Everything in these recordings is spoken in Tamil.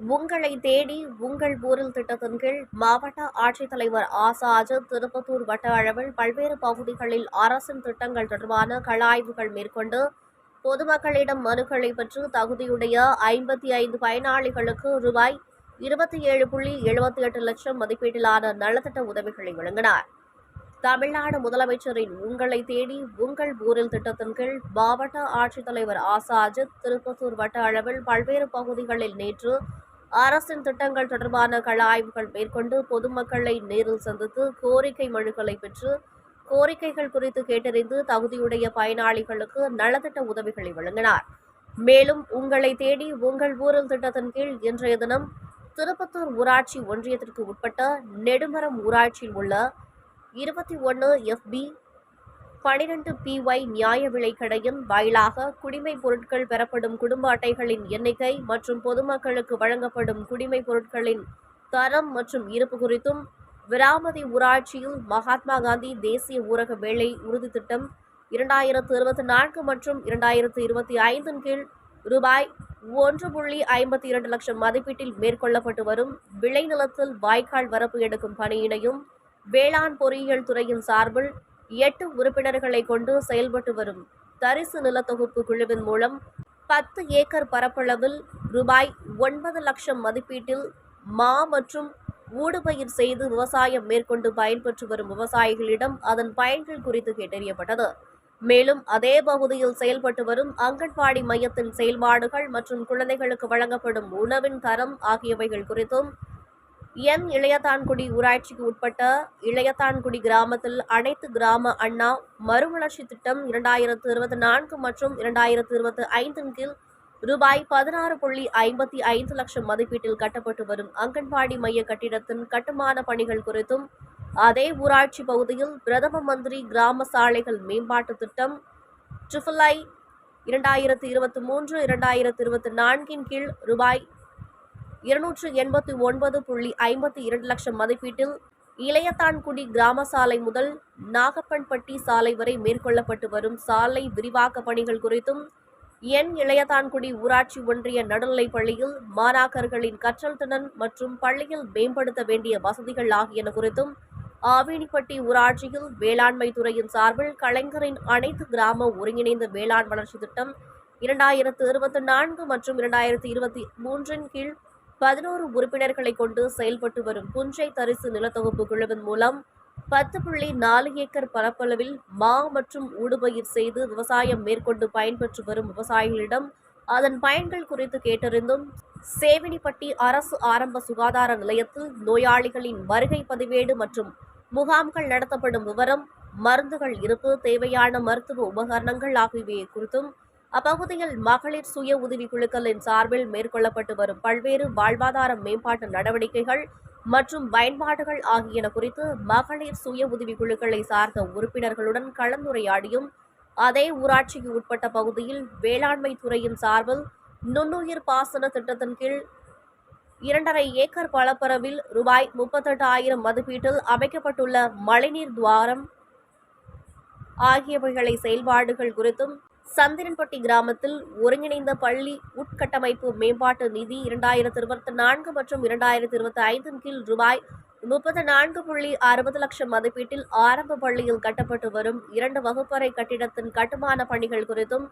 உங்களை தேடி உங்கள் ஊரில் திட்டத்தின் கீழ் மாவட்ட ஆட்சித்தலைவர் ஆசாஜ் திருப்பத்தூர் வட்ட அளவில் பல்வேறு பகுதிகளில் அரசின் திட்டங்கள் தொடர்பான கள ஆய்வுகள் மேற்கொண்டு பொதுமக்களிடம் மனுக்களை பெற்று தகுதியுடைய ஐம்பத்தி ஐந்து பயனாளிகளுக்கு ரூபாய் இருபத்தி ஏழு புள்ளி எழுபத்தி எட்டு லட்சம் மதிப்பீட்டிலான நலத்திட்ட உதவிகளை வழங்கினார். தமிழ்நாடு முதலமைச்சரின் உங்களை தேடி உங்கள் ஊரில் திட்டத்தின் கீழ் மாவட்ட ஆட்சித்தலைவர் ஆசா அஜித் திருப்பத்தூர் வட்ட அளவில் பல்வேறு பகுதிகளில் நேற்று அரசின் திட்டங்கள் தொடர்பான கள ஆய்வுகள் மேற்கொண்டு பொதுமக்களை நேரில் சந்தித்து கோரிக்கை மனுக்களை பெற்று கோரிக்கைகள் குறித்து கேட்டறிந்து தகுதியுடைய பயனாளிகளுக்கு நலத்திட்ட உதவிகளை வழங்கினார். மேலும் உங்களை தேடி உங்கள் ஊரில் திட்டத்தின் கீழ் இன்றைய தினம் திருப்பத்தூர் ஊராட்சி ஒன்றியத்திற்கு உட்பட்ட நெடுமரம் ஊராட்சியில் உள்ள இருபத்தி ஒன்று எஃப்பி பனிரெண்டு பிஒய் நியாய விலைக் கடையின் வாயிலாக குடிமை பொருட்கள் பெறப்படும் குடும்ப அட்டைகளின் எண்ணிக்கை மற்றும் பொதுமக்களுக்கு வழங்கப்படும் குடிமை பொருட்களின் தரம் மற்றும் இருப்பு குறித்தும் விராமதி ஊராட்சியில் மகாத்மா காந்தி தேசிய ஊரக வேலை உறுதி திட்டம் இரண்டாயிரத்து இருபத்தி நான்கு மற்றும் இரண்டாயிரத்து இருபத்தி ஐந்தின் கீழ் ரூபாய் ஒன்று புள்ளி ஐம்பத்தி இரண்டு லட்சம் மதிப்பீட்டில் மேற்கொள்ளப்பட்டு வரும் விளைநிலத்தில் வாய்க்கால் வரப்பு எடுக்கும் பணியினையும் வேளாண் பொறியியல் துறையின் சார்பில் எட்டு உறுப்பினர்களை கொண்டு செயல்பட்டு வரும் தரிசு நிலத்தொகுப்பு குழுவின் மூலம் பத்து ஏக்கர் பரப்பளவில் ரூபாய் ஒன்பது லட்சம் மதிப்பீட்டில் மா மற்றும் ஊடுபயிர் செய்து விவசாயம் மேற்கொண்டு பயன்பெற்று வரும் விவசாயிகளிடம் அதன் பயன்கள் குறித்து கேட்டறியப்பட்டது. மேலும் அதே பகுதியில் செயல்பட்டு வரும் அங்கன்வாடி மையத்தின் செயல்பாடுகள் மற்றும் குழந்தைகளுக்கு வழங்கப்படும் உணவின் தரம் ஆகியவைகள் குறித்தும் எம் இளையத்தான்குடி ஊராட்சிக்கு உட்பட்ட இளையத்தான்குடி கிராமத்தில் அனைத்து கிராம அண்ணா மறுமலர்ச்சி திட்டம் இரண்டாயிரத்து இருபத்தி நான்கு மற்றும் இரண்டாயிரத்து இருபத்தி ஐந்தின் கீழ் ரூபாய் பதினாறு புள்ளி ஐம்பத்தி ஐந்து லட்சம் மதிப்பீட்டில் கட்டப்பட்டு வரும் அங்கன்வாடி மைய கட்டிடத்தின் கட்டுமான பணிகள் குறித்தும் அதே ஊராட்சி பகுதியில் பிரதம மந்திரி கிராம சாலைகள் மேம்பாட்டு திட்டம் ட்ரிபிள் ஐ இரண்டாயிரத்து இருபத்தி மூன்று இரண்டாயிரத்து இருபத்தி நான்கின் கீழ் ரூபாய் இருநூற்று எண்பத்தி ஒன்பது புள்ளி ஐம்பத்தி இரண்டு லட்சம் மதிப்பீட்டில் இளையத்தான்குடி கிராம சாலை முதல் நாகப்பன்பட்டி சாலை வரை மேற்கொள்ளப்பட்டு வரும் சாலை விரிவாக்க பணிகள் குறித்தும் என் இளையத்தான்குடி ஊராட்சி ஒன்றிய நடுநிலைப் பள்ளியில் மாணாக்கர்களின் கற்றல் திறன் மற்றும் பள்ளியில் மேம்படுத்த வேண்டிய வசதிகள் ஆகியன குறித்தும் ஆவேணிப்பட்டி ஊராட்சியில் வேளாண்மை துறையின் சார்பில் கலைஞரின் அனைத்து கிராம ஒருங்கிணைந்த வேளாண் வளர்ச்சி திட்டம் இரண்டாயிரத்து இருபத்தி நான்கு மற்றும் இரண்டாயிரத்து இருபத்தி மூன்றின் கீழ் பதினோரு உறுப்பினர்களை கொண்டு செயல்பட்டு வரும் புஞ்சை தரிசு நிலத்தொகுப்பு குழுவின் மூலம் பத்து புள்ளி நாலு ஏக்கர் பரப்பளவில் மா மற்றும் ஊடுபயிர் செய்து விவசாயம் மேற்கொண்டு பயன்பெற்று வரும் விவசாயிகளிடம் அதன் பயன்கள் குறித்து கேட்டறிந்தும் சேவினிப்பட்டி அரசு ஆரம்ப சுகாதார நிலையத்தில் நோயாளிகளின் வருகை பதிவேடு மற்றும் முகாம்கள் நடத்தப்படும் விவரம் மருந்துகள் இருப்பு தேவையான மருத்துவ உபகரணங்கள் ஆகியவை குறித்தும் அப்பகுதியில் மகளிர் சுய உதவி குழுக்களின் சார்பில் மேற்கொள்ளப்பட்டு வரும் பல்வேறு வாழ்வாதார மேம்பாட்டு நடவடிக்கைகள் மற்றும் பயன்பாடுகள் ஆகியன குறித்து மகளிர் சுய உதவி குழுக்களை சார்ந்த உறுப்பினர்களுடன் கலந்துரையாடியும் அதே ஊராட்சிக்கு உட்பட்ட பகுதியில் வேளாண்மை துறையின் சார்பில் நுண்ணுயிர் பாசன திட்டத்தின் கீழ் இரண்டரை ஏக்கர் பலப்பரவில் ரூபாய் முப்பத்தெட்டு ஆயிரம் மதிப்பீட்டில் அமைக்கப்பட்டுள்ள மழைநீர் துவாரம் ஆகியவைகளை செயல்பாடுகள் குறித்தும் சந்திரன்பட்டி கிராமத்தில் ஒருங்கிணைந்த பள்ளி உட்கட்டமைப்பு மேம்பாட்டு நிதி இரண்டாயிரத்தி இருபத்தி நான்கு மற்றும் இரண்டாயிரத்தி இருபத்தி ஐந்தின் கீழ் ரூபாய் முப்பத்தி நான்கு புள்ளி அறுபது லட்சம் மதிப்பீட்டில் ஆரம்ப பள்ளியில் கட்டப்பட்டு வரும் இரண்டு வகுப்பறை கட்டிடத்தின் கட்டுமான பணிகள் குறித்தும்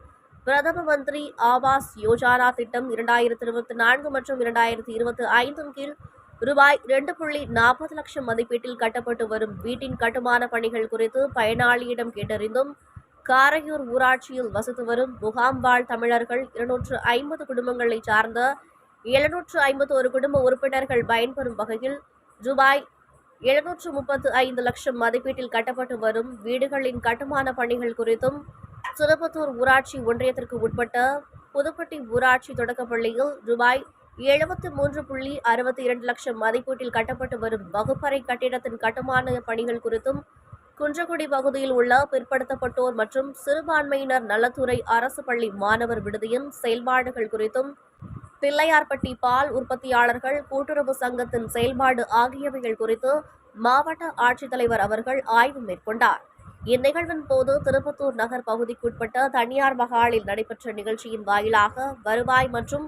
பிரதம மந்திரி ஆவாஸ் யோஜனா திட்டம் இரண்டாயிரத்தி இருபத்தி நான்கு மற்றும் இரண்டாயிரத்தி இருபத்தி ஐந்தின் கீழ் ரூபாய் இரண்டு புள்ளி நாற்பது லட்சம் மதிப்பீட்டில் கட்டப்பட்டு வரும் வீட்டின் கட்டுமான பணிகள் குறித்து பயனாளியிடம் கேட்டறிந்தும் காரையூர் ஊராட்சியில் வசித்து வரும் முகாம் வாழ் தமிழர்கள் இருநூற்று ஐம்பது குடும்பங்களைச் சார்ந்த எழுநூற்று ஐம்பத்தோரு குடும்ப உறுப்பினர்கள் பயன்பெறும் வகையில் ரூபாய் எழுநூற்று முப்பத்து ஐந்து லட்சம் மதிப்பீட்டில் கட்டப்பட்டு வரும் வீடுகளின் கட்டுமான பணிகள் குறித்தும் சிறுபத்தூர் ஊராட்சி ஒன்றியத்திற்கு உட்பட்ட புதுப்பட்டி ஊராட்சி தொடக்கப்பள்ளியில் ரூபாய் எழுபத்து மூன்று புள்ளி அறுபத்தி இரண்டு லட்சம் மதிப்பீட்டில் கட்டப்பட்டு வரும் வகுப்பறை கட்டிடத்தின் கட்டுமான பணிகள் குறித்தும் குன்றக்குடி பகுதியில் உள்ள பிற்படுத்தப்பட்டோர் மற்றும் சிறுபான்மையினர் நலத்துறை அரசு பள்ளி மாணவர் விடுதியின் செயல்பாடுகள் குறித்தும் பிள்ளையார்பட்டி பால் உற்பத்தியாளர்கள் கூட்டுறவு சங்கத்தின் செயல்பாடு ஆகியவைகள் குறித்து மாவட்ட ஆட்சித்தலைவர் அவர்கள் ஆய்வு மேற்கொண்டார். இந்நிகழ்வின் போது திருப்பத்தூர் நகர் பகுதிக்குட்பட்ட தனியார் மகாலில் நடைபெற்ற நிகழ்ச்சியின் வாயிலாக வருவாய் மற்றும்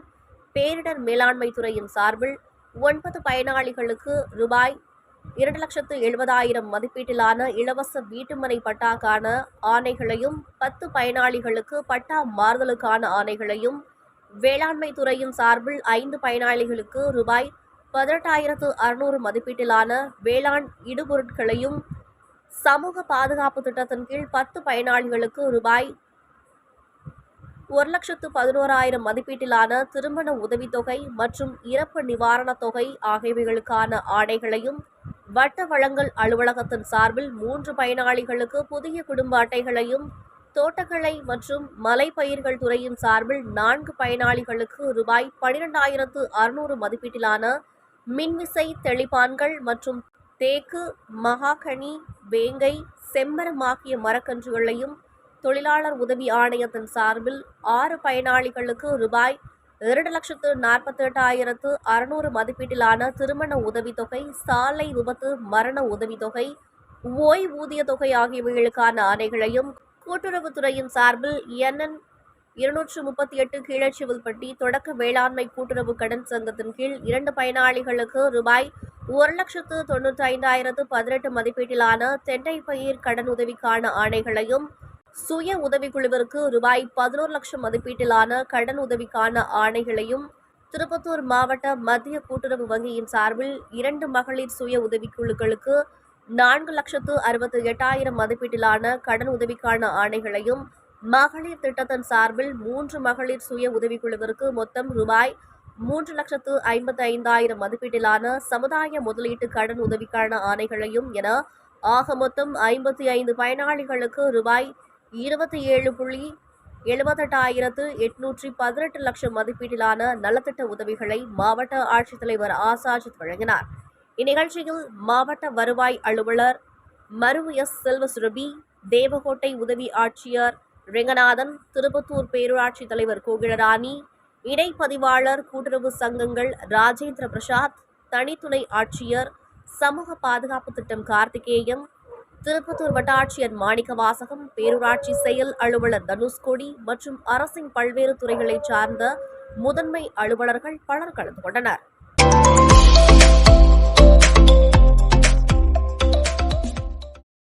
பேரிடர் மேலாண்மை துறையின் சார்பில் ஒன்பது பயனாளிகளுக்கு ரூபாய் இரண்டு லட்சத்து எழுபதாயிரம் மதிப்பீட்டிலான இலவச வீட்டுமனை பட்டாக்கான ஆணைகளையும் பத்து பயனாளிகளுக்கு பட்டா மாறுதலுக்கான ஆணைகளையும் வேளாண்மை துறையின் சார்பில் ஐந்து பயனாளிகளுக்கு ரூபாய் பதினெட்டாயிரத்து அறுநூறு மதிப்பீட்டிலான வேளாண் இடுபொருட்களையும் சமூக பாதுகாப்பு திட்டத்தின் கீழ் பத்து பயனாளிகளுக்கு ரூபாய் ஒரு லட்சத்து பதினோராயிரம் மதிப்பீட்டிலான திருமண உதவித்தொகை மற்றும் இறப்பு நிவாரணத் தொகை ஆகியவைகளுக்கான ஆணைகளையும் வட்ட வழங்கல் அலுவலகத்தின் சார்பில் மூன்று பயனாளிகளுக்கு புதிய குடும்ப அட்டைகளையும் தோட்டக்கலை மற்றும் மலைப்பயிர்கள் துறையின் சார்பில் நான்கு பயனாளிகளுக்கு ரூபாய் பனிரெண்டாயிரத்து அறுநூறு மதிப்பீட்டிலான மின்விசை தெளிப்பான்கள் மற்றும் தேக்கு மகாகனி வேங்கை செம்மரம் ஆகிய மரக்கன்றுகளையும் தொழிலாளர் உதவி ஆணையத்தின் சார்பில் ஆறு பயனாளிகளுக்கு ரூபாய் இரண்டு லட்சத்து நாற்பத்தெட்டாயிரத்து அறுநூறு மதிப்பீட்டிலான திருமண உதவித்தொகை சாலை விபத்து மரண உதவித்தொகை ஓய்வூதிய தொகை ஆகியவைகளுக்கான ஆணைகளையும் கூட்டுறவுத்துறையின் சார்பில் என்என் இருநூற்று முப்பத்தி எட்டு கீழச்சிவில்பட்டி தொடக்க வேளாண்மை கூட்டுறவு கடன் சங்கத்தின் கீழ் இரண்டு பயனாளிகளுக்கு ரூபாய் ஒரு லட்சத்து தொண்ணூற்றி ஐந்தாயிரத்து பதினெட்டு மதிப்பீட்டிலான தென்னை பயிர் கடன் உதவிக்கான ஆணைகளையும் சுய உதவிக்குழுவிற்கு ரூபாய் பதினோரு லட்சம் மதிப்பீட்டிலான கடன் உதவிக்கான ஆணைகளையும் திருப்பத்தூர் மாவட்ட மத்திய கூட்டுறவு வங்கியின் சார்பில் இரண்டு மகளிர் சுய உதவிக்குழுக்களுக்கு நான்கு லட்சத்து அறுபத்து எட்டாயிரம் மதிப்பீட்டிலான கடன் உதவிக்கான ஆணைகளையும் மகளிர் திட்டத்தின் சார்பில் மூன்று மகளிர் சுய உதவிக்குழுவிற்கு மொத்தம் ரூபாய் மூன்று லட்சத்து ஐம்பத்தி ஐந்தாயிரம் மதிப்பீட்டிலான சமுதாய முதலீட்டு கடன் உதவிக்கான ஆணைகளையும் என ஆக மொத்தம் ஐம்பத்தி ஐந்து பயனாளிகளுக்கு ரூபாய் இருபத்தி ஏழு புள்ளி எழுபத்தெட்டாயிரத்து எட்நூற்றி பதினெட்டு லட்சம் மதிப்பீட்டிலான நலத்திட்ட உதவிகளை மாவட்ட ஆட்சித்தலைவர் ஆசாஜித் வழங்கினார். இந்நிகழ்ச்சியில் மாவட்ட வருவாய் அலுவலர் மரு எஸ் செல்வசுரபி தேவகோட்டை உதவி ஆட்சியர் ரெங்கநாதன் திருப்பத்தூர் பேரூராட்சி தலைவர் கோகிலராணி இணைப்பதிவாளர் கூட்டுறவு சங்கங்கள் ராஜேந்திர பிரசாத் தனித்துணை ஆட்சியர் சமூக பாதுகாப்பு திட்டம் கார்த்திகேயம் திருப்பத்தூர் வட்டாட்சியர் மாணிக்கவாசகம் பேரூராட்சி செயல் அலுவலர் தனுஷ்கோடி மற்றும் அரசின் பல்வேறு துறைகளைச் சார்ந்த முதன்மை அலுவலர்கள் பலர் கலந்து கொண்டனர்.